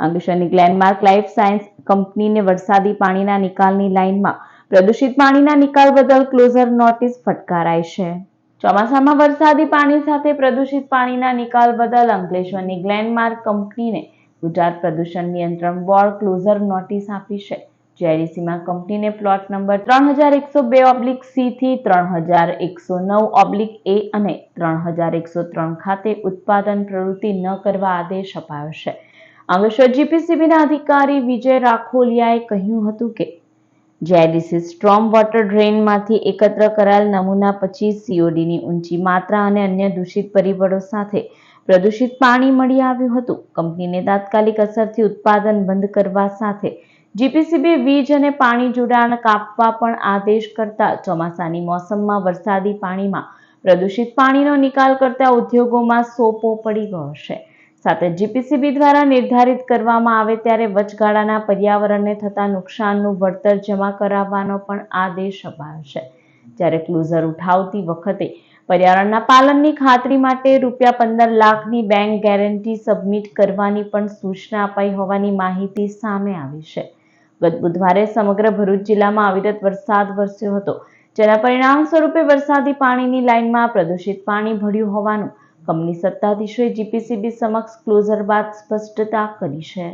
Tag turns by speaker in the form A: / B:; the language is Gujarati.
A: અંકલેશ્વરની ગ્લેનમાર્ક લાઈફ સાયન્સ કંપનીને વરસાદી પાણીના નિકાલની લાઇનમાં પ્રદૂષિત પાણીના નિકાલ બદલ ક્લોઝર નોટિસ ફટકારાઈ છે. ચોમાસામાં વરસાદી પાણી સાથે પ્રદૂષિત પાણીના નિકાલ બદલ અંકલેશ્વરની ગ્લેનમાર્ક કંપનીને ગુજરાત પ્રદૂષણ નિયંત્રણ બોર્ડ ક્લોઝર નોટિસ આપી છે. જીઆઈડીસીમાં કંપનીને પ્લોટ નંબર ત્રણ હજાર એકસો બે ઓબ્લિક સી થી ત્રણ હજાર એકસો નવ ઓબ્લિક એ અને ત્રણ હજાર એકસો ત્રણ ખાતે ઉત્પાદન પ્રવૃત્તિ ન કરવા આદેશ અપાયો છે. અંગેશ્વર જીપીસીબીના અધિકારી વિજય રાખોલિયાએ કહ્યું હતું કે જીઆઈડીસી સ્ટ્રોમ વોટર ડ્રેનમાંથી એકત્ર કરાયેલ નમૂના પછી સીઓડીની ઊંચી માત્રા અને અન્ય દૂષિત પરિબળો સાથે પ્રદૂષિત પાણી મળી આવ્યું હતું. કંપનીને તાત્કાલિક અસરથી ઉત્પાદન બંધ કરવા સાથે જીપીસીબી વીજ અને પાણી જોડાણ કાપવા પણ આદેશ કરતા ચોમાસાની મોસમમાં વરસાદી પાણીમાં પ્રદૂષિત પાણીનો નિકાલ કરતા ઉદ્યોગોમાં સોપો પડી ગયો છે. સાથે જીપીસીબી દ્વારા નિર્ધારિત કરવામાં આવે ત્યારે વચગાળાના પર્યાવરણને થતા નુકસાનનું વળતર જમા કરાવવાનો પણ આદેશ અપાયો છે. જ્યારે ક્લુઝર ઉઠાવતી વખતે પર્યાવરણના પાલનની ખાતરી માટે રૂપિયા પંદર લાખની બેંક ગેરંટી સબમિટ કરવાની પણ સૂચના અપાઈ હોવાની માહિતી સામે આવી છે. ગત બુધવારે સમગ્ર ભરૂચ જિલ્લામાં અવિરત વરસાદ વરસ્યો હતો, જેના પરિણામ સ્વરૂપે વરસાદી પાણીની લાઇનમાં પ્રદૂષિત પાણી ભળ્યું હોવાનું કંપની સત્તાધીશોએ જીપીસીબી સમક્ષ ક્લોઝર બાદ સ્પષ્ટતા કરી છે.